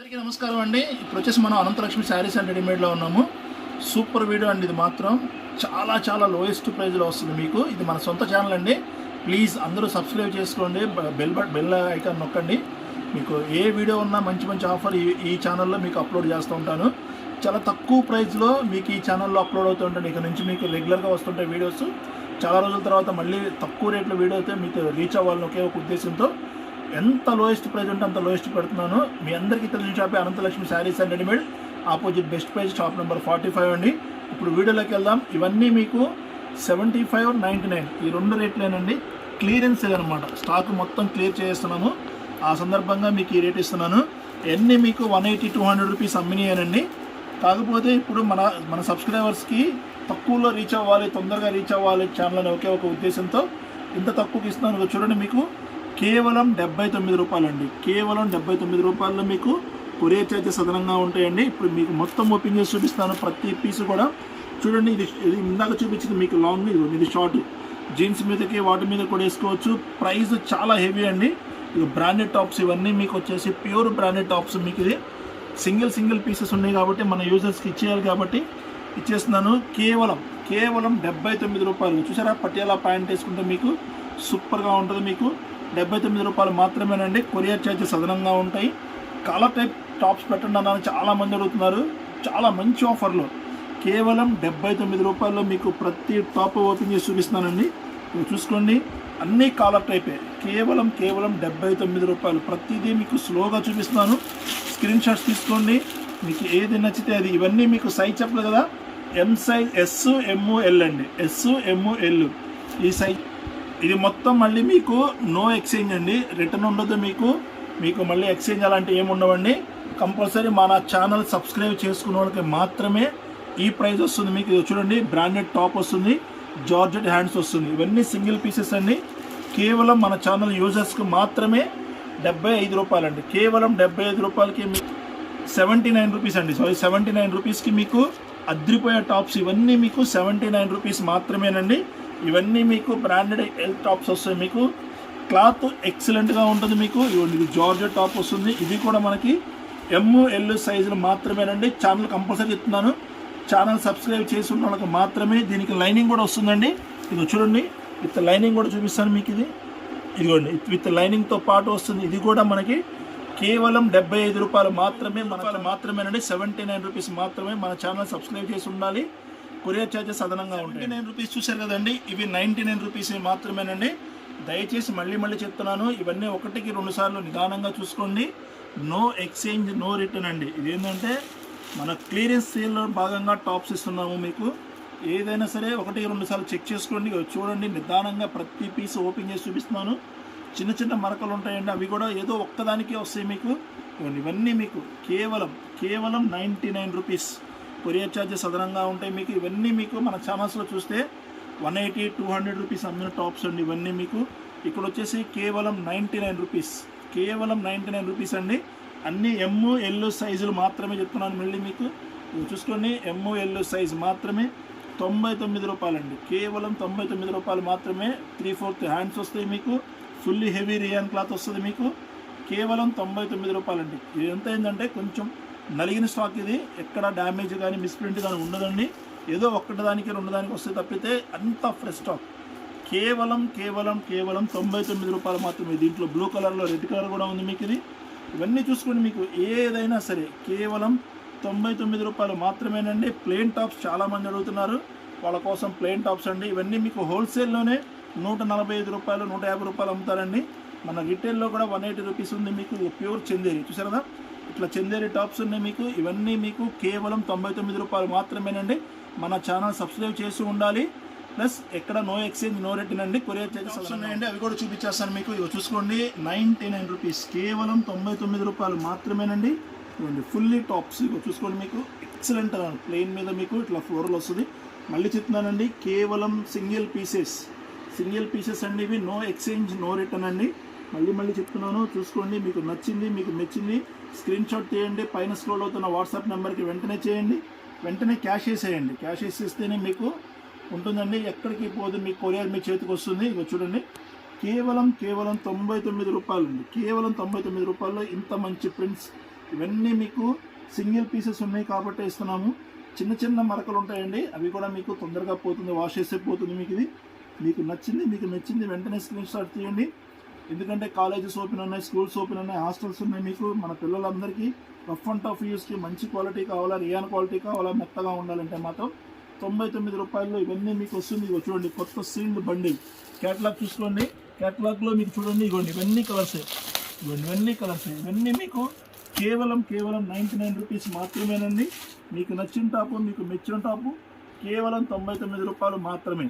అందరికీ నమస్కారం అండి. ఇప్పుడు వచ్చేసి మనం అనంతలక్ష్మి శారీస్ అండ్ రెడీమేడ్లో ఉన్నాము. సూపర్ వీడియో అండి ఇది మాత్రం. చాలా చాలా లోయెస్ట్ ప్రైజ్లో వస్తుంది మీకు. ఇది మన సొంత ఛానల్ అండి. ప్లీజ్ అందరూ సబ్స్క్రైబ్ చేసుకోండి. బెల్ బట్ బెల్ ఐకాన్ నొక్కండి. మీకు ఏ వీడియో ఉన్నా మంచి మంచి ఆఫర్ ఈ ఈ ఛానల్లో మీకు అప్లోడ్ చేస్తూ ఉంటాను. చాలా తక్కువ ప్రైస్లో మీకు ఈ ఛానల్లో అప్లోడ్ అవుతూ ఉంటాను. ఇక నుంచి మీకు రెగ్యులర్గా వస్తుంటాయి వీడియోస్ చాలా రోజుల తర్వాత మళ్ళీ తక్కువ రేట్లో వీడియో అయితే మీకు రీచ్ అవ్వాలని ఒకే ఒక ఉద్దేశంతో ఎంత లోయెస్ట్ ప్రైజ్ ఉంటే అంత లోయెస్ట్ పెడుతున్నాను. మీ అందరికీ తెలిసిన షాపే Ananthalakshmi saris and readymade. Opposite best price shop number forty five అండి. ఇప్పుడు వీడియోలోకి వెళ్దాం. ఇవన్నీ మీకు సెవెంటీ ఫైవ్ నైంటీ నైన్ ఈ రెండు రేట్లేనండి. క్లియరెన్స్ అనమాట స్టాక్ మొత్తం క్లియర్ చేస్తున్నాము. ఆ సందర్భంగా మీకు ఈ రేట్ ఇస్తున్నాను. ఎన్ని మీకు one eighty two hundred rupees అమ్మినాయనండి కాకపోతే ఇప్పుడు మన మన సబ్స్క్రైబర్స్కి తక్కువలో రీచ్ అవ్వాలి తొందరగా రీచ్ అవ్వాలి ఛానల్ అనే ఒకే ఒక ఉద్దేశంతో ఇంత తక్కువకి ఇస్తున్నాను. చూడండి మీకు. కేవలం డెబ్బై తొమ్మిది రూపాయలండి. కేవలం డెబ్బై తొమ్మిది రూపాయల్లో మీకు కొరియర్ చార్జెస్ అదనంగా ఉంటాయండి. ఇప్పుడు మీకు మొత్తం ఓపెన్ చేసి చూపిస్తాను. ప్రతి పీస్ కూడా చూడండి ఇది ఇది ఇందాక చూపించింది మీకు లాంగ్ ఇది ఇది షార్ట్ జీన్స్ మీదకి వాటి మీద కూడా వేసుకోవచ్చు. ప్రైస్ చాలా హెవీ అండి. ఇది బ్రాండెడ్ టాప్స్ ఇవన్నీ మీకు వచ్చేసి ప్యూర్ బ్రాండెడ్ టాప్స్ మీకు ఇది. సింగిల్ సింగిల్ పీసెస్ ఉన్నాయి కాబట్టి మన యూజర్స్కి ఇచ్చేయాలి కాబట్టి ఇచ్చేస్తున్నాను. కేవలం కేవలం డెబ్బై తొమ్మిది రూపాయలు. చూసారా? పటియాలా ప్యాంట్ వేసుకుంటే మీకు సూపర్గా ఉంటుంది మీకు. డెబ్బై తొమ్మిది రూపాయలు మాత్రమేనండి. కొరియర్ ఛార్జెస్ అదనంగా ఉంటాయి. కలర్ టైప్ టాప్స్ పెట్టండి అన్నాను. చాలా మంది అడుగుతున్నారు. చాలా మంచి ఆఫర్లు. కేవలం డెబ్బై తొమ్మిది రూపాయల్లో మీకు ప్రతి టాప్ ఓపెన్ చేసి చూపిస్తున్నానండి. ఇవి చూసుకోండి. అన్ని కాలర్ టైపే. కేవలం కేవలం డెబ్బై తొమ్మిది రూపాయలు. ప్రతిదీ మీకు స్లోగా చూపిస్తున్నాను. స్క్రీన్ షాట్స్ తీసుకోండి. మీకు ఏది నచ్చితే అది. ఇవన్నీ మీకు సైజ్ చెప్పలేదు కదా. M size S M L అండి. S M or L L ఈ సైజ్ ఇది మొత్తం మళ్ళీ మీకు నో ఎక్స్చేంజ్ అండి. రిటర్న్ ఉండదు మీకు. మీకు మళ్ళీ ఎక్స్చేంజ్ అలాంటివి ఏమి ఉండవండి. కంపల్సరీ మన ఛానల్ సబ్స్క్రైబ్ చేసుకున్న వాళ్ళకి మాత్రమే ఈ ప్రైస్ వస్తుంది మీకు. ఇది చూడండి బ్రాండెడ్ టాప్ వస్తుంది జార్జెట్ హ్యాండ్స్ వస్తుంది. ఇవన్నీ సింగిల్ పీసెస్ అండి. కేవలం మన ఛానల్ యూజర్స్కి మాత్రమే డెబ్బై ఐదు రూపాయలండి. కేవలం డెబ్బై ఐదు రూపాయలకి మీకు సెవెంటీ నైన్ రూపీస్ అండి. సారీ సెవెంటీ నైన్ రూపీస్కి మీకు అద్రిపోయే టాప్స్ ఇవన్నీ మీకు సెవెంటీ నైన్ రూపీస్ మాత్రమేనండి. ఇవన్నీ మీకు బ్రాండెడ్ ఎల్ టాప్స్ వస్తాయి మీకు. క్లాత్ ఎక్సలెంట్గా ఉంటుంది మీకు. ఇవ్వండి ఇది జార్జెట్ టాప్ వస్తుంది. ఇది కూడా మనకి ఎమ్ ఎల్ సైజులు మాత్రమేనండి. ఛానల్ కంపల్సరీ ఇస్తున్నాను. ఛానల్ సబ్స్క్రైబ్ చేసి ఉన్న వాళ్ళకి మాత్రమే దీనికి లైనింగ్ కూడా వస్తుందండి. ఇది చూడండి. విత్ లైనింగ్ కూడా చూపిస్తాను మీకు ఇది. ఇదిగోండి. విత్ లైనింగ్తో పాటు వస్తుంది. ఇది కూడా మనకి కేవలం డెబ్బై ఐదు రూపాయలు మాత్రమే మన మాత్రమేనండి. సెవెంటీ నైన్ రూపీస్ మాత్రమే మన ఛానల్ సబ్స్క్రైబ్ చేసి ఉండాలి. కొరియర్ ఛార్జెస్ అదనంగా ఉంటాయి. నైన్ రూపీస్ చూశారు కదండి ఇవి నైంటీ నైన్ రూపీస్ మాత్రమేనండి. దయచేసి మళ్ళీ మళ్ళీ చెప్తున్నాను ఇవన్నీ ఒకటికి రెండు సార్లు నిదానంగా చూసుకోండి. నో ఎక్స్చేంజ్ నో రిటర్న్ అండి. ఇదేంటంటే మన క్లియరెన్స్ సేల్లో భాగంగా టాప్స్ ఇస్తున్నాము మీకు. ఏదైనా సరే ఒకటి రెండు సార్లు చెక్ చేసుకోండి చూడండి నిదానంగా ప్రతి పీస్ ఓపెన్ చేసి చూపిస్తున్నాను. చిన్న చిన్న మరకలు ఉంటాయండి అవి కూడా ఏదో ఒక్కదానికే వస్తాయి మీకు. ఇవన్నీ మీకు కేవలం కేవలం ninety nine rupees. Courier charges అదనంగా ఉంటాయి. మీకు ఇవన్నీ మీకు మన ఛానల్స్లో చూస్తే one eighty two hundred rupees అమ్మిన టాప్స్ అండి ఇవన్నీ మీకు. ఇక్కడ వచ్చేసి కేవలం నైంటీ నైన్ రూపీస్. కేవలం నైంటీ నైన్ రూపీస్ అండి. అన్ని ఎమ్ ఎల్ సైజులు మాత్రమే చెప్తున్నాను మళ్ళీ మీకు. చూసుకోండి. ఎమ్ము ఎల్ సైజ్ మాత్రమే తొంభై తొమ్మిది రూపాయలండి. కేవలం తొంభై తొమ్మిది రూపాయలు మాత్రమే త్రీ ఫోర్త్ హ్యాండ్స్ వస్తాయి మీకు. ఫుల్లీ హెవీ రియాన్ క్లాత్ వస్తుంది మీకు. కేవలం తొంభై తొమ్మిది రూపాయలండి. ఇది ఎంత అయిందంటే కొంచెం నలిగిన స్టాక్ ఇది. ఎక్కడ డ్యామేజ్ కానీ మిస్ప్రింట్ కానీ ఉండదండి. ఏదో ఒక్కటి దానికి రెండు దానికి వస్తే తప్పితే అంత ఫ్రెష్ స్టాక్ కేవలం కేవలం కేవలం తొంభై తొమ్మిది రూపాయలు మాత్రమే. దీంట్లో బ్లూ కలర్లో రెడ్ కలర్ కూడా ఉంది మీకు ఇది. ఇవన్నీ చూసుకోండి మీకు ఏదైనా సరే కేవలం తొంభై తొమ్మిది రూపాయలు మాత్రమేనండి. ప్లేన్ టాప్స్ చాలామంది అడుగుతున్నారు. వాళ్ళ కోసం ప్లేన్ టాప్స్ అండి. ఇవన్నీ మీకు హోల్సేల్లోనే నూట నలభై ఐదు రూపాయలు నూట యాభై రూపాయలు అమ్ముతారండి. మన రిటైల్లో కూడా వన్ ఎయిటీ రూపీస్ ఉంది మీకు. ప్యూర్ చెందేరి. చూసారదా ఇట్లా చందేరి టాప్స్ ఉన్నాయి మీకు. ఇవన్నీ మీకు కేవలం తొంభై తొమ్మిది రూపాయలు మాత్రమేనండి. మన ఛానల్ సబ్స్క్రైబ్ చేసి ఉండాలి. ప్లస్ ఎక్కడ నో ఎక్స్చేంజ్ నో రిటర్న్ అండి కొరియర్ చార్జెస్ ఉన్నాయండి అవి కూడా చూపించేస్తాను మీకు. ఇవి చూసుకోండి నైంటీ నైన్ రూపీస్ కేవలం తొంభై తొమ్మిది రూపాయలు మాత్రమేనండి. ఇవ్వండి ఫుల్లీ టాప్స్ ఇవి చూసుకోండి మీకు. ఎక్సలెంట్ ప్లెయిన్ మీద మీకు ఇట్లా ఫ్లోరల్ వస్తుంది. మళ్ళీ చెప్తున్నానండి కేవలం సింగిల్ పీసెస్ సింగిల్ పీసెస్ అండి ఇవి నో ఎక్స్చేంజ్ నో రిటర్న్ అండి. మళ్ళీ మళ్ళీ చెప్తున్నాను చూసుకోండి మీకు నచ్చింది మీకు మెచ్చింది స్క్రీన్ షాట్ తీయండి పైన స్క్రోల్ అవుతున్న వాట్సాప్ నెంబర్కి వెంటనే చేయండి వెంటనే క్యాష్ వేసేయండి. క్యాష్ వేసేస్తేనే మీకు ఉంటుందండి. ఎక్కడికి పోదు మీ కొరియర్ మీ చేతికి వస్తుంది. ఇక చూడండి. కేవలం కేవలం తొంభై తొమ్మిది రూపాయలు ఉంది. కేవలం తొంభై తొమ్మిది రూపాయల్లో ఇంత మంచి ప్రింట్స్ ఇవన్నీ మీకు సింగిల్ పీసెస్ ఉన్నాయి కాబట్టి ఇస్తున్నాము. చిన్న చిన్న మరకలు ఉంటాయండి. అవి కూడా మీకు తొందరగా పోతుంది వాష్ చేసే పోతుంది మీకు ఇది. మీకు నచ్చింది మీకు నచ్చింది వెంటనే స్క్రీన్ షాట్ తీయండి ఎందుకంటే కాలేజెస్ ఓపెన్ ఉన్నాయి స్కూల్స్ ఓపెన్ ఉన్నాయి హాస్టల్స్ ఉన్నాయి. మీకు మన పిల్లలందరికీ రఫ్ అండ్ టఫ్ యూస్కి మంచి క్వాలిటీ కావాలా రియాన్ క్వాలిటీ కావాలా మెత్తగా ఉండాలంటే మాత్రం తొంభై తొమ్మిది రూపాయల్లో ఇవన్నీ మీకు వస్తుంది. ఇగో చూడండి కొత్త సీల్డ్ బండి. క్యాటలాగ్ చూసుకోండి. క్యాటలాగ్లో మీకు చూడండి ఇగోండి ఇవన్నీ కలర్స్ ఇవన్నీ ఇవన్నీ కలర్స్ ఇవన్నీ మీకు కేవలం కేవలం నైంటీ నైన్ రూపీస్ మాత్రమేనండి. మీకు నచ్చిన టాపు మీకు మెచ్చిన టాపు కేవలం తొంభై తొమ్మిది రూపాయలు మాత్రమే.